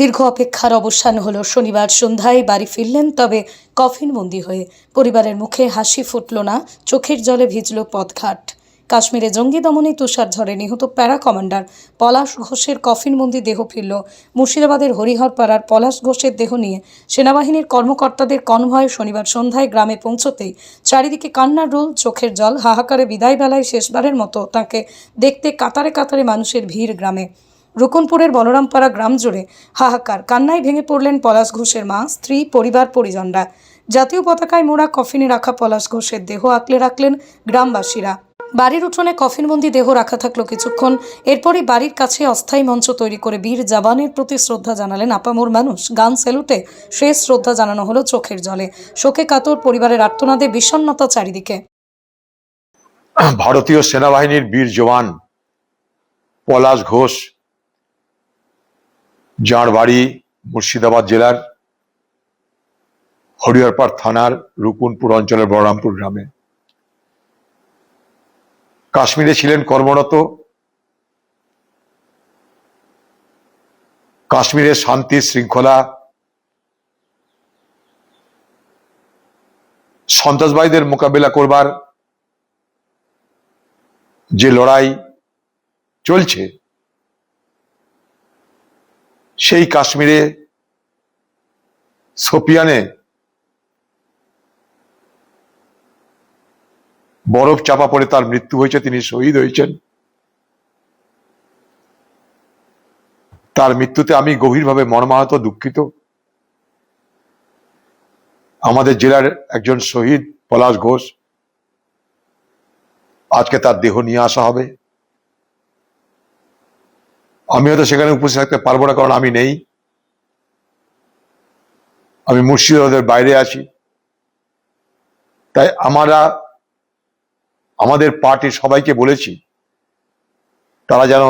দীর্ঘ অপেক্ষার অবসান হলো শনিবার সন্ধ্যায় বাড়ি ফিরলেন, তবে কফিনবন্দি হয়ে পরিবারের মুখে হাসি ফুটল না, চোখের জলে ভিজল পথঘাট। কাশ্মীরে জঙ্গি দমনে তুষার ঝড়ে নিহত প্যারা কমান্ডার পলাশ ঘোষের কফিনবন্দি দেহ ফিরল। মুর্শিদাবাদের হরিহরপাড়ার পলাশ ঘোষের দেহ নিয়ে সেনাবাহিনীর কর্মকর্তাদের কনভয় শনিবার সন্ধ্যায় গ্রামে পৌঁছতেই চারিদিকে কান্নার রোল, চোখের জল, হাহাকারে বিদায় বেলায় শেষবারের মতো তাকে দেখতে কাতারে কাতারে মানুষের ভিড় গ্রামে। রুকনপুরের বলরামপাড়া গ্রাম জুড়ে হাহাকার। কান্নায় ভেঙে পড়লেন পলাশ ঘোষের মা, স্ত্রী, পরিবার, পরিজনরা। জাতীয় পতাকায় মোড়া কফিনে রাখা পলাশ ঘোষের দেহ আঁকলে রাখলেন গ্রামবাসীরা। বাড়ির উঠোনে কফিনবন্দি দেহ রাখা থাকল কিছুক্ষণ। এরপরই বাড়ির কাছে অস্থায়ী মঞ্চ তৈরি করে বীর জাবানের প্রতি শ্রদ্ধা জানালেন আপামোর মানুষ। গান স্যালুটে শেষ শ্রদ্ধা জানানো হলো চোখের জলে। শোকে কাতর পরিবারের আর্তনাদে বিষণ্ণতা চারিদিকে। ভারতীয় সেনাবাহিনীর বীর জওয়ান পলাশ ঘোষ যাঁর বাড়ি মুর্শিদাবাদ জেলার হরিহরপাড় থানার রুকুনপুর অঞ্চলের বলরামপুর গ্রামে। কাশ্মীরে ছিলেন কর্মরত। কাশ্মীরের শান্তি শৃঙ্খলা। সন্ত্রাসবাদীদের মোকাবিলা করবার যে লড়াই চলছে সেই কাশ্মীরে সোপিয়ানে বরফ চাপা পড়ে তার মৃত্যু হয়েছে, তিনি শহীদ হয়েছেন। তার মৃত্যুতে আমি গভীরভাবে মর্মাহত, দুঃখিত। আমাদের জেলার একজন শহীদ পলাশ ঘোষ, আজকে তার দেহ নিয়ে আসা হবে। আমি হয়তো সেখানে উপস্থিত থাকতে পারব না, কারণ আমি নেই। আমি মুর্শিদাবাদের বাইরে আছি। তাই আমরা, আমাদের পার্টির সবাইকে বলেছি, তারা যেন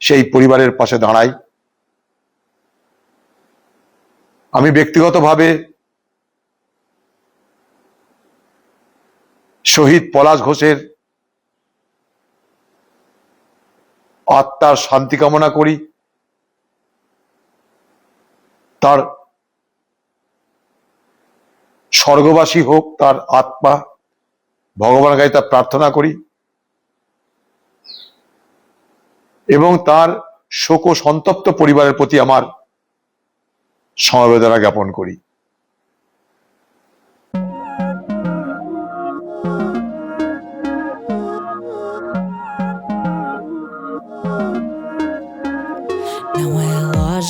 সেই পরিবারের পাশে দাঁড়ায়। আমি ব্যক্তিগতভাবে শহীদ পলাশ ঘোষের আত্মার শান্তি কামনা করি। তার স্বর্গবাসী হোক, তার আত্মা, ভগবানের কাছে তার প্রার্থনা করি। এবং তার শোক সন্তপ্ত পরিবারের প্রতি আমার সমবেদনা জ্ঞাপন করি।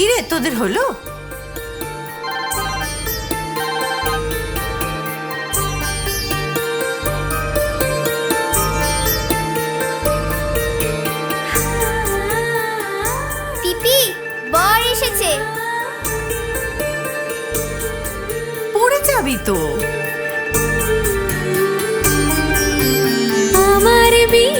কিরে তোদের হলো? পিপি বর এসেছে। পড়ে যাবি তো। আমার বিয়ে